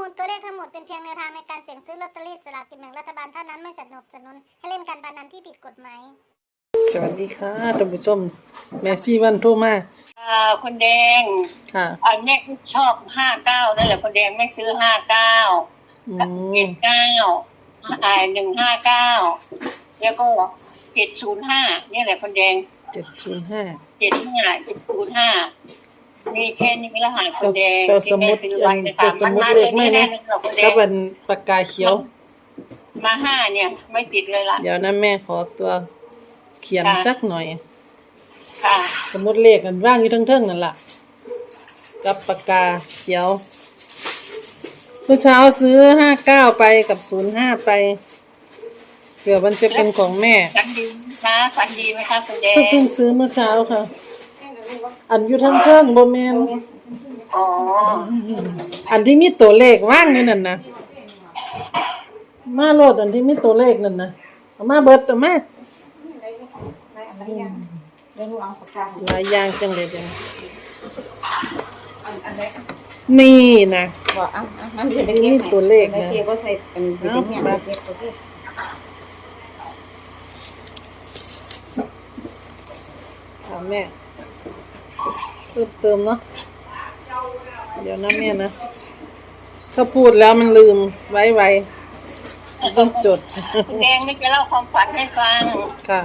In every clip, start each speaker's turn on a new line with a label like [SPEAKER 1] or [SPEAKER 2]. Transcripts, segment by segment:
[SPEAKER 1] มูลตัวเลขทั้งหมดเป็นเพียงแนวทางในการเสี่ยงซื้อลอตเตอรี่สลากกินแบ่งรัฐบาลเท่านั้นไม่สนับสนุนให้เล่นการพนันที่ผิดกฎหมาย
[SPEAKER 2] สวัสดีค่ะท่านผู้ชมแม่ซี่วันโทรมา
[SPEAKER 3] อ่าคุณแดง
[SPEAKER 2] ค่ะ
[SPEAKER 3] อันนี้ชอบห้าเก้านั่นแหละคุณแดงไม่ซื้อห้าเก้า
[SPEAKER 2] อื
[SPEAKER 3] เจ็
[SPEAKER 2] ม
[SPEAKER 3] ดเก้าอ่าหนึ่งห้าเก้าแล้วก็เจ็ดศูนย์ห้านี่แหละคุณแดง
[SPEAKER 2] เจ็ดศูนย์ห้า
[SPEAKER 3] เจ็ดห้าเจ็ดศูนย์ห้า มีแค่นี้ละหาคุณแดง
[SPEAKER 2] ก็สมมุติ
[SPEAKER 3] ที่แซื้อไว้นะ
[SPEAKER 2] เป็
[SPEAKER 3] คะ
[SPEAKER 2] นสมมุติ
[SPEAKER 3] น
[SPEAKER 2] เลขไม่
[SPEAKER 3] แน่
[SPEAKER 2] นะ
[SPEAKER 3] นอนคุณแด
[SPEAKER 2] ก็
[SPEAKER 3] ง
[SPEAKER 2] เป็นปากกาเขียว
[SPEAKER 3] มาห้าเนี่ย ไม่ติดเลยล่ะ
[SPEAKER 2] เดี๋ยวนะแม่ขอตัวเขียน
[SPEAKER 3] ค่ะ
[SPEAKER 2] สักหน่อย
[SPEAKER 3] ค่ะ
[SPEAKER 2] สมมติเลขกันว่างอยู่ทั้งๆนั่นล่ะ กับปากกาเขียวเมื่อเช้าซื้อห้าเก้าไปกับศูนย์ห้าไปเผื่อมันจะเป็นของแม่
[SPEAKER 3] ฝันดีนะฝันดีไหมคะคุณแด
[SPEAKER 2] เพิ่ง
[SPEAKER 3] ง
[SPEAKER 2] เพิ่งซื้อเมื่อเช้าค่ะ อันอยู่ทั้งๆบ่แม่น
[SPEAKER 3] อ๋อ
[SPEAKER 2] อันที่มีตัวเลขว่างอยู่นั่นนะมาโลดอันที่มีตัวเลขนั่นนะเอามาเบิดเอามาหลายอย่างจังเลยเดี๋ยวนี่นะ
[SPEAKER 4] บอกอะอะมัน
[SPEAKER 2] อันนี้มีตัวเลขนะ
[SPEAKER 4] เทียบว่าใส่เป็นเป็นเนี่ย
[SPEAKER 2] เอา
[SPEAKER 4] เทียบตัวที่
[SPEAKER 2] ถามแม่ เพิ่มเติมเนาะเดี๋ยวนะแม่นะถ้าพูดแล้วมันลืมไว้ไว้ต้องจด
[SPEAKER 3] คุณแดงไม่จะเล่าความฝันให้ฟัง
[SPEAKER 2] ค่ะ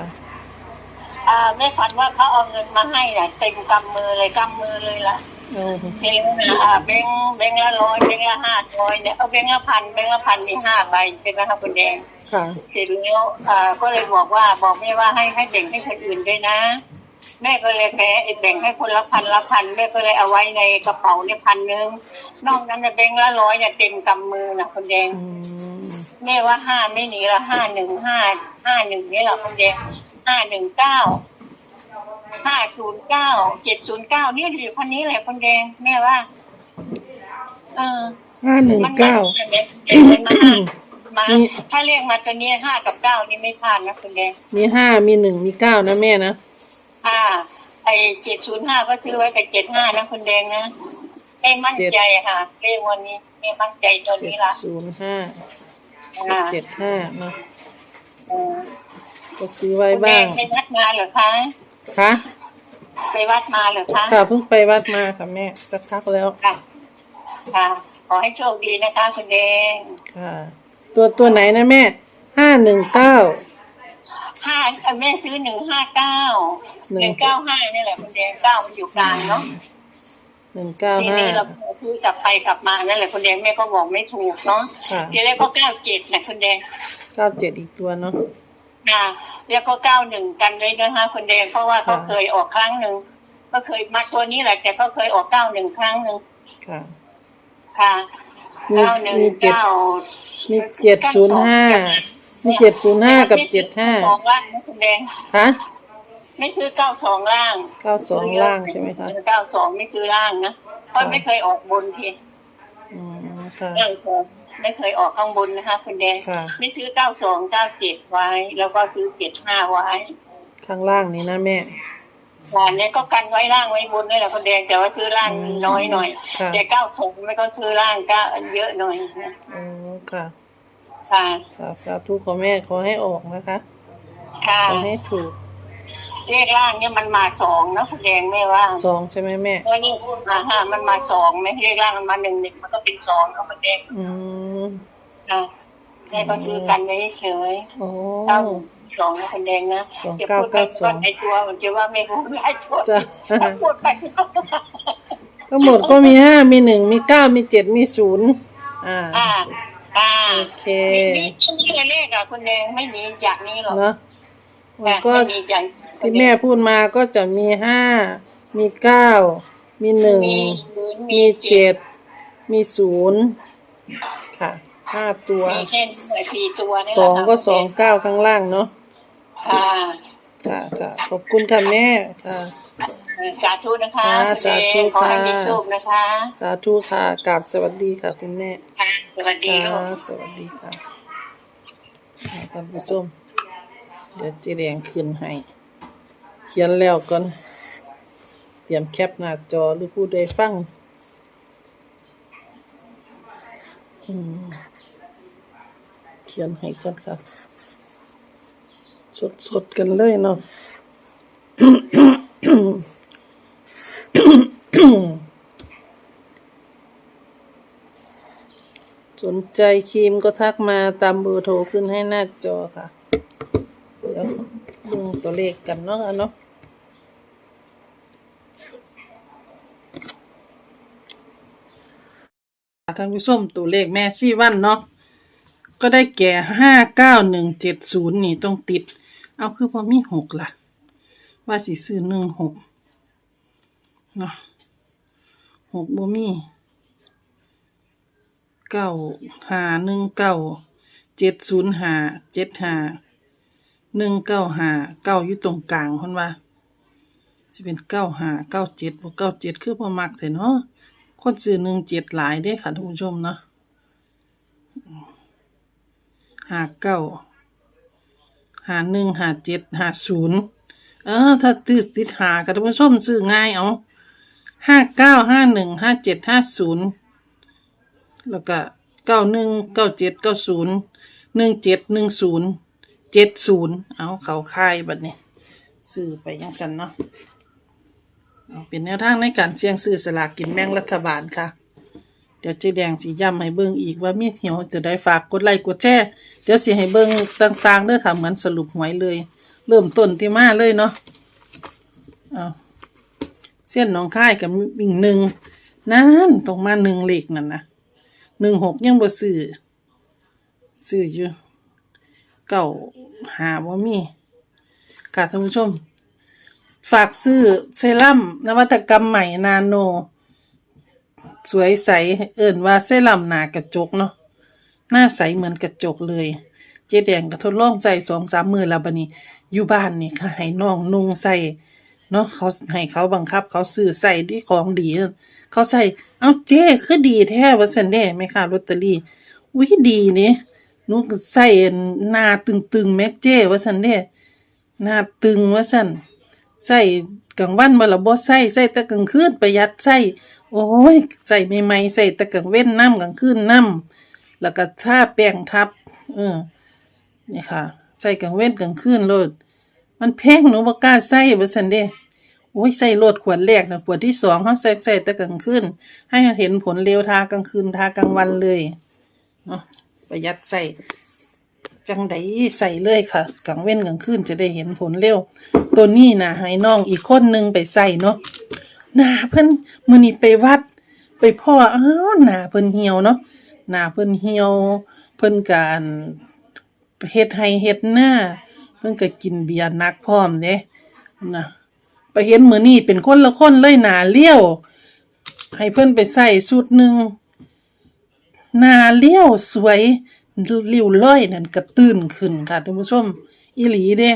[SPEAKER 3] อ่าแม่ฝันว่าเขาเอาเงินมาให้น่ะเต็มกำมือเลยกำมือเลยล่ะ
[SPEAKER 2] เอา
[SPEAKER 3] เซลล์นะอ่าแบงค์แบงค์ละร้อยแบงค์ละห้าร้อยเนี่ยเอาแบงค์ละพันแบงค์ละพันมีห้าใบใช่ไหมคะคุณแดง
[SPEAKER 2] ค่ะ
[SPEAKER 3] เสร็จแล้วอ่าก็เลยบอกว่าบอกแม่ว่าให้ให้แบ่งให้คนอื่นด้วยนะ แม่ก็เลยแพ้แบ่งให้คนละพันละพันแม่ก็เลยเอาไว้ในกระเป๋าเนี่ยพันหนึ่งนอกนั้นน่ะแบงค์ละร้อยเนี่ยเต็มกำมือนะคุณแดง
[SPEAKER 2] อืม
[SPEAKER 3] แม่ว่าห้าไม่หนีละห้าหนึ่งห้าห้าหนึ่งนี่แหละคุณแดงห้าหนึ่งเก้าห้าศูนย์เก้าเจ็ดศูนย์เก้านี่อยู่คนนี้แหละคุณแดง แม่ว่าเออ
[SPEAKER 2] ห้าหนึ่ง
[SPEAKER 3] มัน
[SPEAKER 2] เก้า
[SPEAKER 3] มันมามา
[SPEAKER 2] มี
[SPEAKER 3] ถ้าเรียกมาตัวนี้ห้ากับเก้านี่ไม่พลาดนะคุณแดง
[SPEAKER 2] มีห้ามีหนึ่งมีเก้านะแม่นะ
[SPEAKER 3] ห้าไอเจ็ดศูนย์ห้าก็ซื้อไว้แต่เจ็ดห้านะคุณแดงนะแม่มั่นใจค่ะเลขวันนี้แม่มั่นใจตัว
[SPEAKER 2] เจ็
[SPEAKER 3] นี้
[SPEAKER 2] ด
[SPEAKER 3] ละ
[SPEAKER 2] ศูนย์ห้า
[SPEAKER 3] อ่า
[SPEAKER 2] เจ็ดห้าเนาะ
[SPEAKER 3] เออ
[SPEAKER 2] ก็ซื้อไว้
[SPEAKER 3] คุณแด
[SPEAKER 2] บ้างง
[SPEAKER 3] ไปวัดมาเหรอคะ
[SPEAKER 2] ค่ะ
[SPEAKER 3] ไปวัดมาเหรอคะ
[SPEAKER 2] ค่ะเพิ่งไปวัดมาค่ะแม่สักพักแล้ว
[SPEAKER 3] ค่ะค่ะขอให้โชคดีนะคะคุณแดง
[SPEAKER 2] ค่ะ ตัวตัวไหนนะแม่ห้าหนึ่งเก้า
[SPEAKER 3] ห้าเอ่อแม่ซื้อหนึ่งห้าเก้า
[SPEAKER 2] หนึ่
[SPEAKER 3] หนึ่
[SPEAKER 2] ง
[SPEAKER 3] งเก้าห้านี่แหละคุณแดงเก้ามันอยู่กลางเนาะ
[SPEAKER 2] หนึ่งเก้า
[SPEAKER 3] ที
[SPEAKER 2] ห้า
[SPEAKER 3] นี้เราซื้อกลับไปกลับมานั่นแหละคุณแดงแม่ก็บอกไม่ถูกเนาะ
[SPEAKER 2] ค่ะ
[SPEAKER 3] ทีแรกก็เก้าเจ็ดนะคุณแดง
[SPEAKER 2] เก้าเจ็ดอีกตัวเนาะ
[SPEAKER 3] อ่าแล้วก็เก้าหนึ่งกันเลยนะคะคุณแดงเพราะว่าเขา
[SPEAKER 2] ค่ะ
[SPEAKER 3] เคยออกครั้งหนึ่งก็เคยมาตัวนี้แหละ แต่ก็เคยออกเก้าหนึ่งครั้งหนึ่ง
[SPEAKER 2] ค่ะ
[SPEAKER 3] ค่ะ
[SPEAKER 2] มี
[SPEAKER 3] เก้าหนึ่ง
[SPEAKER 2] มีเจ็ด
[SPEAKER 3] เก้า
[SPEAKER 2] มีเจ็ดศูนย์ห้า มีเจ็ดศูนย์ห้ากับเจ็ดห้า
[SPEAKER 3] สองล่างนะคุณแดง
[SPEAKER 2] ค่ะ
[SPEAKER 3] ไม่ซื้อเก้าสองล่าง
[SPEAKER 2] เก้าสองล่างใช่ไหมคะ
[SPEAKER 3] เก้าสองไม่ซื้อล่างนะเพราะไม่เคยออกบนที
[SPEAKER 2] อืมค่ะ
[SPEAKER 3] เก้าสองไม่เคยออกข้างบนนะคะคุณแดง
[SPEAKER 2] ค่ะ
[SPEAKER 3] ไม่ซื้อเก้าสองเก้าเจ็ดไว้ แล้วก็ซื้อเจ็ดห้าไว้
[SPEAKER 2] ข้างล่างนี้นะแม่
[SPEAKER 3] งานเนี้ยก็กันไว้ล่างไว้บนนี่แหละคุณแดงแต่ว่าซื้อล่างน้อยหน่อย
[SPEAKER 2] ค่ะ
[SPEAKER 3] แต่เก้าสองไม่ก็ซื้อล่างก็เยอะหน่อยนะ
[SPEAKER 2] อ๋อค่ะ
[SPEAKER 3] ค่ะ
[SPEAKER 2] สาสาธุขอแม่ขอให้ออกนะคะ
[SPEAKER 3] ค่ะ
[SPEAKER 2] ขอให้ถูก
[SPEAKER 3] เลขล่างเนี่ยมันมาสองนะคุณแดงไม่ว่า
[SPEAKER 2] สองใช่ไหมแม่
[SPEAKER 3] เพราะนี่อ่าฮะมันมาสองไหมเลขล่างมันมาหนึ่งหนึ่งมันก็เป็นสองเอาคุณแดง
[SPEAKER 2] อืม
[SPEAKER 3] นะแม่ก็ซื้อกันไว้เฉย
[SPEAKER 2] โอ้
[SPEAKER 3] เก้าสองนะคุณแดงนะ
[SPEAKER 2] สอง
[SPEAKER 3] จะ
[SPEAKER 2] เก้า
[SPEAKER 3] พูดไป
[SPEAKER 2] เก้าส
[SPEAKER 3] ก็
[SPEAKER 2] อง
[SPEAKER 3] ในตัวมันจะว่าไม่พูดได้ตัว
[SPEAKER 2] จ้ะ
[SPEAKER 3] ถ้าพูดไป
[SPEAKER 2] ทั้งหมดก็มีห้ามีหนึ่งมีเก้ามีเจ็ดมีศูนย์อ่า
[SPEAKER 3] อ่าอ่า
[SPEAKER 2] โอเค
[SPEAKER 3] มีมีมีเลขอะคุณแดงไม่มีจากนี้หรอก
[SPEAKER 2] เนาะมัน
[SPEAKER 3] ค่ะ
[SPEAKER 2] ก็
[SPEAKER 3] ไม่มีจาก
[SPEAKER 2] ที่แม่พูดมาก็จะมีห้า มีเก้า มีหนึ่ง
[SPEAKER 3] มีศูนย์
[SPEAKER 2] มีเจ็ด มีศูนย์ค่ะห้าตัว
[SPEAKER 3] มีแค่นี้แหละสี่ตัวนี่แห
[SPEAKER 2] ส
[SPEAKER 3] ละ
[SPEAKER 2] อง
[SPEAKER 3] ค่ะ
[SPEAKER 2] ก็สองเก้าข้างล่างเนาะ
[SPEAKER 3] ค่ะ
[SPEAKER 2] ค่ะค่ะขอบคุณค่ะแม่ค่ะ
[SPEAKER 3] สาธุนะคะ
[SPEAKER 2] ค่ะ
[SPEAKER 3] คุณแด
[SPEAKER 2] สาธุ
[SPEAKER 3] งขอให้
[SPEAKER 2] ค่ะ
[SPEAKER 3] มีโชคนะคะ
[SPEAKER 2] สาธุค่ะกราบสวัสดีค่ะ คุณแม่
[SPEAKER 3] ค่ะสวัสดี
[SPEAKER 2] ค่ะ
[SPEAKER 3] ลูก
[SPEAKER 2] สวัสดีค่ะอ่าท่านผู้ชมเดี๋ยวเจีแดงขึ้นให้ เขียนแล้วก่อนเตรียมแคปหน้าจอหรือผู้ใดฟังอืมเขียนให้ก่อนค่ะ สดๆกันเลยเนาะ สนใจครีมก็ทักมาตามเบอร์โทรขึ้นให้หน้าจอค่ะ เดี๋ยวดูตัวเลขกันเนาะเนาะท่านผู้ชมตัวเลขแม่ซี่วันเนาะก็ได้แก่ห้าเก้าหนึ่งเจ็ดศูนย์นี่ต้องติด เอาคือพอมีหกล่ะ ว่าสิซื้อหนึ่งหก เนาะหกบ่มีเก้าหาหนึ่งเก้าเจ็ดศูนย์หาเจ็ดหาหนึ่งเก้าหาเก้าอยู่ตรงกลางคนว่าจะเป็นเก้าหาเก้าเจ็ดบ่เก้าเจ็ดคือพอมักแต่เนาะคนซื้อหนึ่งเจ็ดหลายเด้ค่ะท่านผู้ชมเนาะหาเก้าหาหนึ่งหาเจ็ดหาศูนย์เออถ้าติดติดหากับท่านผู้ชมซื้อง่ายเอา ห้าเก้าห้าหนึ่งห้าเจ็ดห้าศูนย์แล้วก็เก้าหนึ่งเก้าเจ็ดเก้าศูนย์หนึ่งเจ็ดหนึ่งศูนย์เจ็ดศูนย์เอาเขาค่ายบัดนี้ซื้อไปยังสันเนาะเอาเป็นแนวทางในการเสี่ยงซื้อสลากกินแบ่งรัฐบาลค่ะ เดี๋ยวเจ๊แดงสิย้ำให้เบิ่งอีกว่ามีเหี่ยวจะได้ฝากกดไลค์กดแชร์เดี๋ยวสิให้เบิ่งต่างๆเด้อค่ะเหมือนสรุปหวยเลย เริ่มต้นที่มาเลยเนาะเอา เส้นหนองค่ายกับวิ่งหนึ่งนั่นตรงมาหนึ่งเหลขนั่นนะหนึ่งหกยังบ่ซื้อซื้ออยู่เก้าหาว่ามีค่ะท่านผู้ชม ฝากซื้อเซรั่มนวัตกรรมใหม่นาโน สวยใสเอิ่นว่าเส้ลำหนากระจกเนาะหน้าใสเหมือนกระจกเลย เจ๊แดงก็ทดลองใส่สองสามมือแล้วบัดนี้ อยู่บ้านนี่ค่ะให้น้องนุ่งใส่ เนาะเขาให้เขาบังคับเขาซื้อใส่ที่ของดี เขาใส่เอาเจ๊คือดีแท้ว่าสันเด้ไหมค่ะลอตเตอรี่อุ้ยดีนี่หนูก็ใส่หน้าตึงๆแม่เจ้ว่าสันเด้หน้าตึงว่าสันใส่กลางวันบ่ละบ่ใส่ใส่แต่กลางคืนประหยัดใส่โอ้ยใส่ใหม่ๆใส่แต่กลางเว้นน้ำกลางคืนน้ำแล้วก็ทาแป้งทับ เออนี่ค่ะ ใส่กลางเว้นกลางคืนโลด มันแพงหนูบ่กล้าใส่บ่ซั่นเด้โอ้ยใส่โลดขวดแรกนะขวดที่สองเฮาใส่ใส่แต่กลางคืนให้มันเห็นผลเร็วทากลางคืนทากลางวันเลยเนาะประหยัดใส่จังไดใส่เลยค่ะกลางเว้นกลางคืนจะได้เห็นผลเร็ว ตัวนี้นะให้น้องอีกคนหนึ่งไปใส่เนาะหน้าเพิ่นมือนี้ไปวัด ไปพ่ออ้าวหน้าเพิ่นเหี่ยวเนาะหน้าเพิ่นเหี่ยว เพิ่นการเฮ็ดให้เฮ็ดหน้า พิ่นก็กินเบียร์นักพร้อมเด้นะไปเห็นมือนี้เป็นคนละคนเลยหนาเลี้ยว ให้เพิ่อนไปใส่ชุดหนึ่งหนาเลี้ยวสวยริ้วร้อยนั่นก็ตื่นขึ้นค่ะท่านผู้ชมอีหลีเด้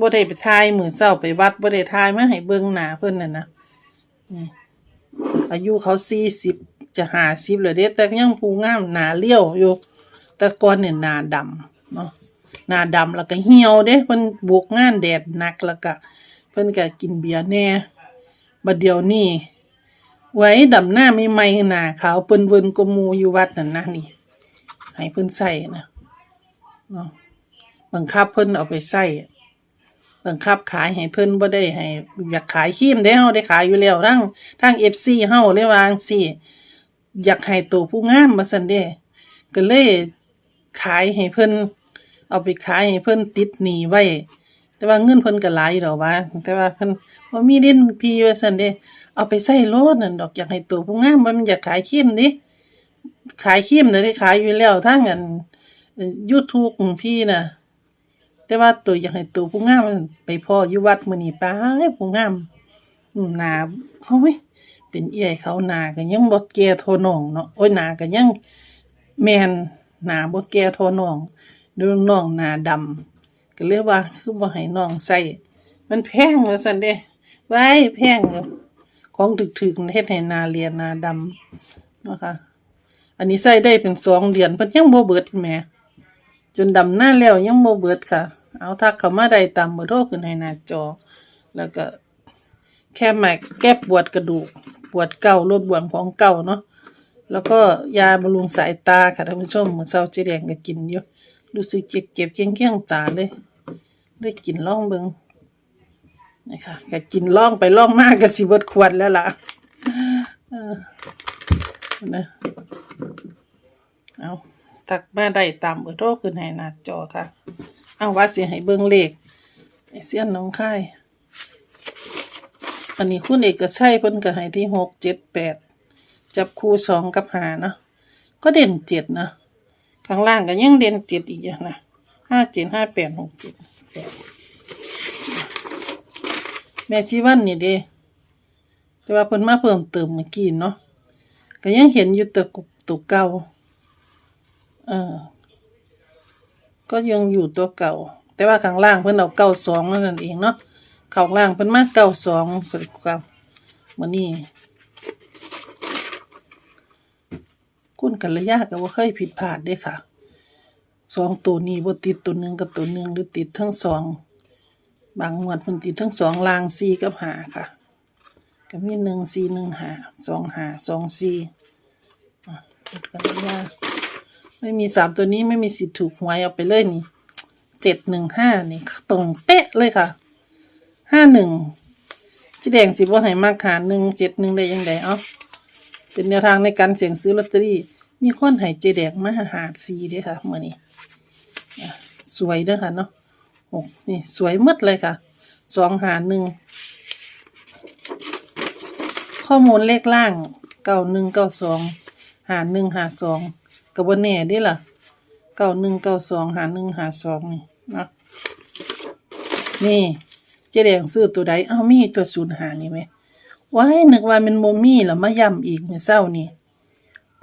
[SPEAKER 2] บ่ได้ไปทายมือเช้าไปวัดบ่ได้ทายมาให้เบิ่งหน้าเพิ่อนน่ะนะอายุเขา40จะ50แล้วเด้แต่ยังผู้งามหนาเลี้ยวอยู่ แต่ก่อนเนี่ยหนาดำเนาะ หน้าดำแล้วก็เหี่ยวเด้เพิ่นบุกงานแดดหนักแล้วก็เพิ่นก็กินเบียร์แน่บัดเดี๋ยวนี้ไว้ดำหน้าไม่ไหม่หน้าขาวเปิ้นเวินกมูอยู่วัดนั่นนะนี่ ให้เพิ่นใส่นะเนาะบังคับเพิ่นเอาไปใส่บังคับขายให้เพิ่นบ่ได้ให้ อยากขายครีมได้เฮาได้ขายอยู่แล้วทั้งทั้ง FC เฮาเลยวางซีอยากให้ตัวผู้งามมาซั่นเด้ก็เลยขายให้เพิ่น เอาไปขายให้เพิ่นติดหนีไว้ แต่ว่าเงินเพิ่นก็หลายอยู่ดอกว่า แต่ว่าเพิ่นบ่มีดินพี่ว่าซั่นเด้ เอาไปใส่โลดนั่นดอกอยากให้ตัวผู้งามมันอยากขายครีมดิขายครีมน่ะได้ขายอยู่แล้วทางอันเอ่อ YouTube ของพี่น่ะ แต่ว่าตัวอยากให้ตัวผู้งามมันไปพ่ออยู่วัดมื้อนี้ไปผู้งามอืมหนาโอ้ยเป็นเอี้ยเขาหนาก็ยังบ่แก่เทนองเนาะโอ้ยหนาก็ยังแมนหนาบ่แก่เทนอง ดูน้องหน้าดำก็เลยว่าคือบ่ให้น้องใส่มันแพงว่าซั่นเด้ไว้แพงของถึกๆเฮ็ดให้หน้าเรียนหน้าดำนะคะอันนี้ใส่ได้เป็นสองเดือนเพิ่นยังบ่เบิดแหมจนดำหน้าแล้วยังบ่เบิดค่ะ เอาทักเข้ามาได้ตามเบอร์โทรขึ้นให้หน้าจอ แล้วก็แค่แมกแก้ปวดกระดูก ปวดเก่าลดบวมของเก่าเนาะแล้วก็ยาบำรุงสายตาค่ะท่านผู้ชมเมื่อเช้าเจ๊แดงก็กินอยู่ รู้สึกเจ็บเจ็บเกี้ยงเกี้ยงตาเลยได้กินล่องเบิงนี่ค่ะก็กินล่องไปล่องมากก็สิเบิดขวดแล้วล่ะเออนะเอาตักมาได้ตามเบอร์โทรขึ้นให้หน้าจอค่ะ เอาว่าสิให้เบิงเลขเสี้ยนน้องค่ายอันนี้คุณเอกชัยเพิ่นก็ให้ที่หกเจ็ดแปดจับคู่สองกับหาเนาะก็เด่นเจ็ดนะ ข้างล่างก็ยังเด่นเจ็ดอีกอย่างนะห้าเจ็ดห้าแปดหกเจ็ดแปดแม่ชีวันนี่เด้แต่ว่าเพิ่นมาเพิ่มเติมเมื่อกี้เนาะก็ยังเห็นอยู่ตัวกุตัวเก่าเออก็ยังอยู่ตัวเก่า แต่ว่าข้างล่างเพิ่นเอาเก้าสองนั่นเองเนาะข้างล่างเพิ่นมาเก้าสองเพิ่นกับมื้อนี้ คุณกัลยาก็บ่เคยผิดพลาดเด้ค่ะสองตัวนี้บ่ติดตัวหนึ่งกับตัวหนึ่งหรือติดทั้งสองบางงวดเพิ่นติดทั้งสองลางสี่กับหาค่ะก็มีหนึ่งสี่หนึ่งหาสองหาสองสี่อะคุณกัลยาไม่มีสามตัวนี้ไม่มีสิทธิ์ถูกหวยเอาไปเลยนี่เจ็ดหนึ่งห้านี่ตรงเป๊ะเลยค่ะห้าหนึ่งจีแดงสิบ่ให้มากหาหนึ่งเจ็ดหนึ่งได้ยังไงเอ้า เป็นแนวทางในการเสี่ยงซื้อลอตเตอรี่ มีคนให้เจแดงมาหาซีเด้อค่ะเมื่อนี้สวยด้อค่ะเนาะโอ้นี่สวยหมดเลยค่ะสองหาหนึ่งข้อมูลเลขล่างเก้าหนึ่งเก้าสองหาหนึ่งหาสองกับบนแน่ดิล่ะเก้าหนึ่งเก้าสองหาหนึ่งหาสองนี่นะนี่เจ๊แดงซื้อตัวใดเอ้ามีตัวศูนย์หานี่ไหม ว้ายนึกว่ามันโมมี่แล้วมาย่ำอีกเมื่อเศร้านี่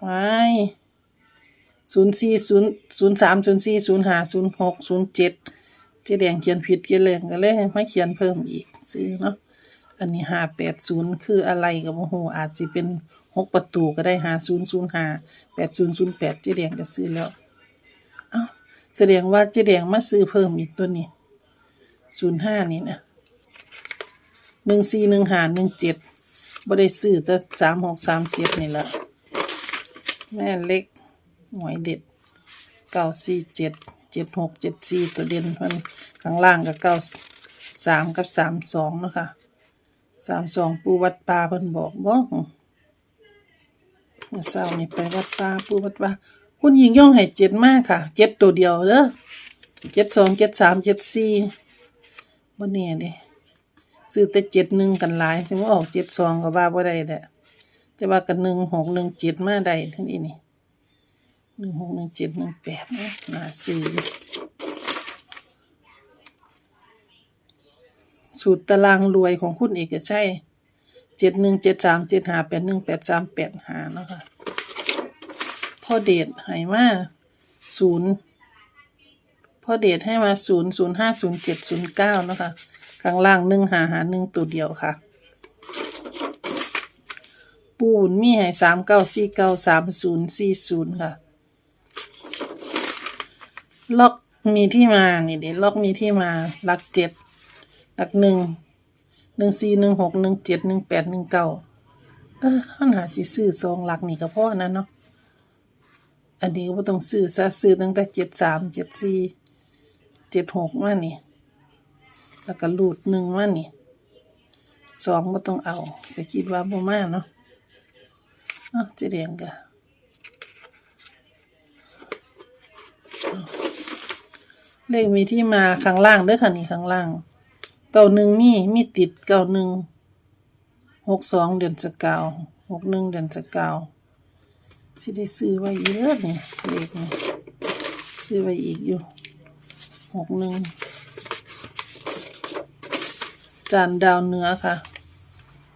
[SPEAKER 2] ว้ายศูนย์สี่ศูนย์ศูนย์สามศูนย์สี่ศูนย์ห้าศูนย์หกศูนย์เจ็ดเจ๊แดงเขียนผิดเจ๊แดงก็เลยมาเขียนเพิ่มอีกซื้อเนาะอันนี้ห้าแปดศูนย์คืออะไรกับโอ้โหอาจสิเป็นหกประตูก็ได้ห้าศูนย์ศูนย์ห้าแปดศูนย์ศูนย์แปดเจ๊แดงก็ซื้อแล้วเอ้าแสดงว่าเจ๊แดงมาซื้อเพิ่มอีกตัวนี้ศูนย์ห้านี่นะหนึ่งสี่หนึ่งห้าหนึ่งเจ็ด บ่ได้ซื้อแต่สามหกสามเจ็ดนี่ละแม่เล็กหวยเด็ดเก้าสี่เจ็ดเจ็ดหกเจ็ดสี่ตัวเด่นเพิ่นข้างล่างก็เก้าสามกับสามสองเนาะคะสามสองปูวัดป่าเพิ่นบอกบ่เมื่อเช้านี่ไปวัดป่าปูวัดป่าคุณยิงย่องให้เจ็ดมากค่ะเจ็ดตัวเดียวเด้อเจ็ดสองเจ็ดสามเจ็ดสี่บ่แน่เด้ ซื้อแต่เจ็ดหนึ่งกันหลายจึงว่าออกเจ็ดสองก็ว่าบ่ได้แหละแต่ว่ากันหนึ่งหกหนึ่งเจ็ดมาได้ท่านี้นี่หนึ่งหกหนึ่งเจ็ดหนึ่งแปดนะน่าซื้อสูตรตารางรวยของคุณเอกใชัยเจ็ดหนึ่งเจ็ดสามเจ็ดห้าแปดหนึ่งแปดสามแปดห้าเนาะค่ะพ่อเดชให้มาศูนย์พ่อเดชให้มาศูนย์ศูนย์ห้าศูนย์เจ็ดศูนย์เก้าเนาะค่ะ ข้างล่างหนึ่งหาหาหนึ่งตัวเดียวค่ะ ปูบุญมีให้สามเก้าสี่เก้าสามศูนย์สี่ศูนย์ค่ะ ล็อกมีที่มานี่เดี๋ยวล็อกมีที่มาหลักเจ็ดหลักหนึ่งหนึ่งสี่หนึ่งหกหนึ่งเจ็ดหนึ่งแปดหนึ่งเก้าเออข้างหาสิซื้อสองหลักนี่ก็พอนะเนาะอันนี้ก็ต้องซื้อซะซื้อตั้งแต่เจ็ดสามเจ็ดสี่เจ็ดหกมานี่ แล้วก็รูดหนึ่งมานี่สองก็ต้องเอาแต่คิดว่าบ่มาเนาะเอ้าเจะเรียงกะเลขมีที่มาข้างล่างด้อค่ะนี่ข้างล่างเก้าหนึ่งมีมีติดเก้าหนึ่งหกสองเดือนสกาวหกหนึ่งเดือนสกาวสิได้ซื้อไว้เยอะนี่เลขนี่ซื้อไว้อีกอยู่หกหนึ่ง จานดาวเนื้อค่ะ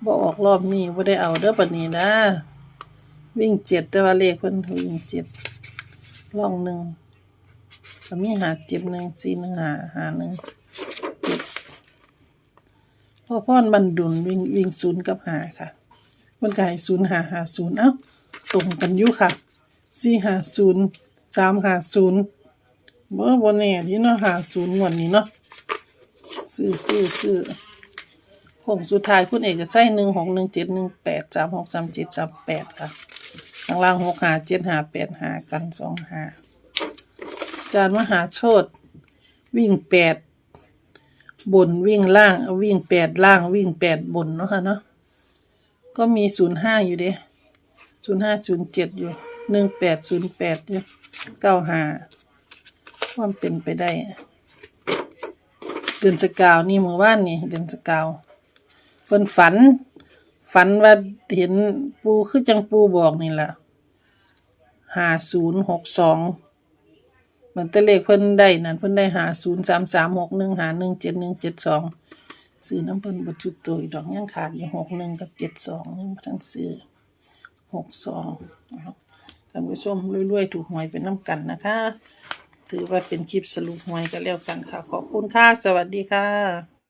[SPEAKER 2] บออกรอบนี้ไม่ได้เอาเด้อปันนี้นะ วิ่งเจ็ดแต่ว่าเลขเพิ่นวิ่งเจ็ดล่องหนึ่งก็มีหาเจ็บหนึ่งสี่หนึ่งหาหาหนึ่งเจ็ดพ่อพ่อนบันดุลวิ่งวิ่งศูนย์กับหาค่ะมันก็ให้ศูนย์หาหาศูนย์เอ้าตรงกันอยู่ค่ะสี่หาศูนย์สามหาศูนย์เมื่อบนแน่ที่เนาะหาศูนย์งวดนี้เนาะซื้อซื้อซื้อ ผมสุดท้ายคุณเอกใส่หนึ่งหกหนึ่งเจ็ดหนึ่งแปดสามหกสามเจ็ดสามแปดค่ะข้างล่างหกหาเจ็ดหาแปดหากันสองหาจานมหาโชตวิ่งแปดบนวิ่งล่างวิ่งแปดล่างวิ่งแปดบนเนาะค่ะเนาะก็มีศูนย์ห้าอยู่เด้ศูนย์ห้าศูนย์เจ็ดอยู่หนึ่งแปดศูนย์แปดอยู่เก้าหาความเป็นไปได้ เดือนสกาวนี่เมื่อวานนี่เดือนสกาว พิ่นฝัน ฝันว่าเห็นปูคือจังปูบอกนี่ล่ะห้าศูนย์หกสองเหมันตะเลขเพิ่นได้นั่นเพิ่นได้หาศูนย์สามสามหกหนึ่งหาหนึ่งเจ็ดหนึ่งเจ็ดสองซื้อน้ำเพิ่นบรจุดตัวอีกดอกยังขาดอยู่หกหนึ่งกับเจ็ดสองยังทั้งซื้อหกสองครับท่านผู้ชมรวยๆ ถูกหวยเป็นน้ำกันนะคะ ถือว่าเป็นคลิปสรุปหวยกันแล้วกันค่ะ ขอบคุณค่ะ สวัสดีค่ะ